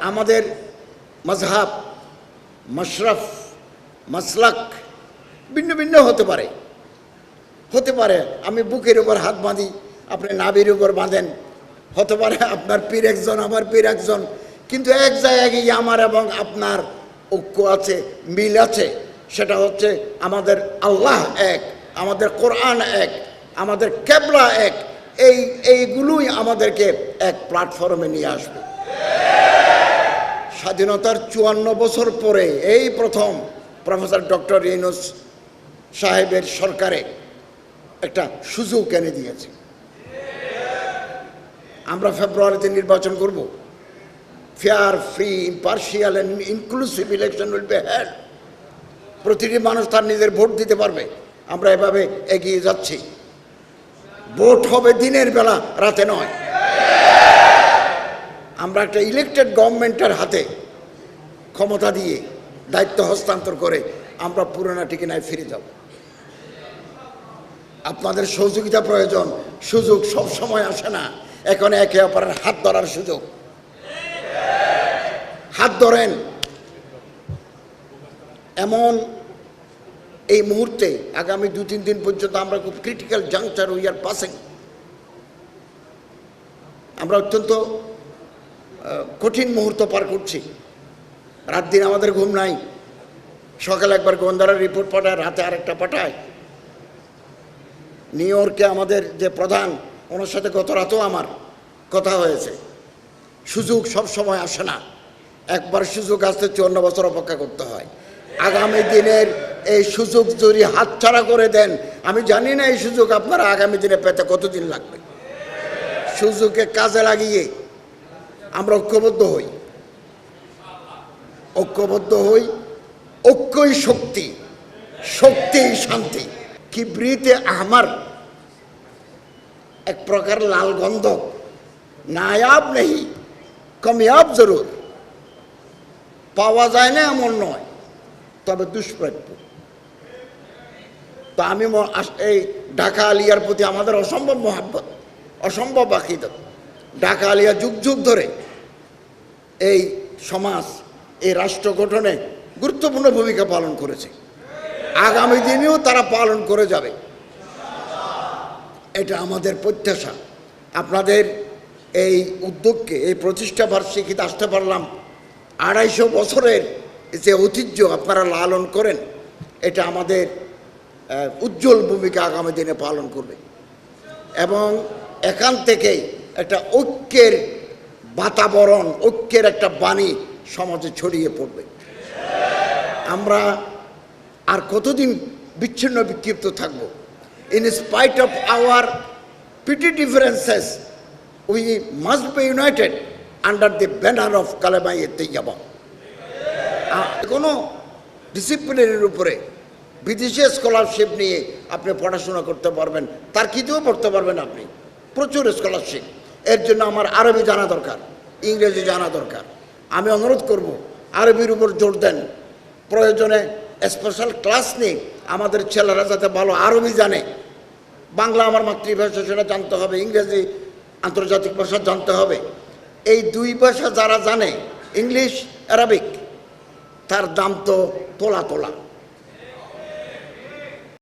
আমাদের মজহাব, মশরফ, মাসলাক ভিন্ন ভিন্ন হতে পারে। হতে পারে, আমি বুকের উপর হাত বাঁধি, আপনি নাভির উপর বাঁধেন। হতে পারে, আপনার পীর একজন, আমার পীর একজন। কিন্তু এক জায়গায় গিয়ে আমার এবং আপনার ঐক্য আছে, মিল আছে, সেটা হচ্ছে আমাদের আল্লাহ এক, আমাদের কোরআন এক, আমাদের কেবলা এক। এই, এইগুলোই আমাদেরকে এক প্ল্যাটফর্মে নিয়ে আসবে। স্বাধীনতার চুয়ান্ন বছর পরে এই প্রথম প্রফেসর ডক্টর ইউনুস সাহেবের সরকারে একটা সুযোগ এনে দিয়েছে। আমরা ফেব্রুয়ারিতে নির্বাচন করব। Fair free impartial and inclusive election will be had প্রতিটি মানুষ তার নিজের ভোট দিতে পারবে। আমরা এভাবে এগিয়ে যাচ্ছি। ভোট হবে দিনের বেলা, রাতে নয়। আমরা একটা ইলেকটেড গভর্নমেন্টের হাতে ক্ষমতা দিয়ে দায়িত্ব হস্তান্তর করে আমরা পুরোনো ঠিকানায় ফিরে যাব। আপনাদের সহযোগিতা প্রয়োজন, সুযোগ সব সময় আসে না। এখন একে অপরের হাত ধরার সুযোগ। হাত ধরেন। এমন এই মুহূর্তে, আগামী দু তিন দিন পর্যন্ত আমরা খুব critical junction we are passing আমরা অত্যন্ত কঠিন মুহূর্ত পার করছি। রাত দিন আমাদের ঘুম নাই। সকালে একবার গোন্দারের রিপোর্ট পাঠায়, রাতে আরেকটা পাঠায়। নিউ ইয়র্কে আমাদের যে প্রধান, ওনার সাথে গত রাতেও আমার কথা হয়েছে। সুযোগ সব সময় আসে না। একবার সুযোগ আসতে চুয়ান্ন বছর অপেক্ষা করতে হয়। আগামী দিনের এই সুযোগ যদি হাতছাড়া করে দেন, আমি জানি না এই সুযোগ আপনারা আগামী দিনে পেতে কতদিন লাগবে। সুযোগকে কাজে লাগিয়ে আমরা ঐক্যবদ্ধ হই। ঐক্যবদ্ধ হই, ঐক্যই শক্তি শক্তি শান্তি। কিবরিতে আমার এক প্রকার লাল গন্ধ, নায়াব নেই, কমিয়াব জরুর। পাওয়া যায় না এমন নয়, তবে দুষ্প্রাপ্য। তো আমি এই ঢাকা আলিয়ার প্রতি আমাদের অসম্ভব মহাব্বত, অসম্ভব আকিদত। ঢাকা আলিয়া যুগ যুগ ধরে এই সমাজ, এই রাষ্ট্র গঠনে গুরুত্বপূর্ণ ভূমিকা পালন করেছে। আগামী দিনেও তারা পালন করে যাবে। এটা আমাদের প্রত্যাশা। আপনাদের এই উদ্যোগকে, এই প্রতিষ্ঠা বার্ষিকীতে আসতে পারলাম। আড়াইশো বছরের যে ঐতিহ্য আপনারা লালন করেন, এটা আমাদের উজ্জ্বল ভূমিকা আগামী দিনে পালন করবে। এবং এখান থেকেই একটা ঐক্যের বাতাবরণ, ঐক্যের একটা বাণী সমাজে ছড়িয়ে পড়বে। আমরা আর কতদিন বিচ্ছিন্ন বিক্ষিপ্ত থাকব? In spite of our petty differences we must be united under the banner of কালেমাই তৈয়াবা কোনো ডিসিপ্লিনের উপরে বিদেশি স্কলারশিপ নিয়ে আপনি পড়াশোনা করতে পারবেন, তার কিতেও পড়তে পারবেন আপনি। প্রচুর স্কলারশিপ এর জন্য আমার আরবি জানা দরকার, ইংরেজি জানা দরকার। আমি অনুরোধ করব, আরবির উপর জোর দেন। প্রয়োজনে স্পেশাল ক্লাস নিয়ে আমাদের ছেলেরা যাতে ভালো আরবি জানে। বাংলা আমার মাতৃভাষা, সেটা জানতে হবে, ইংরেজি আন্তর্জাতিক ভাষা জানতে হবে। এই দুই ভাষা যারা জানে ইংলিশ অ্যারাবিক তার দাম তো তোলা তোলা।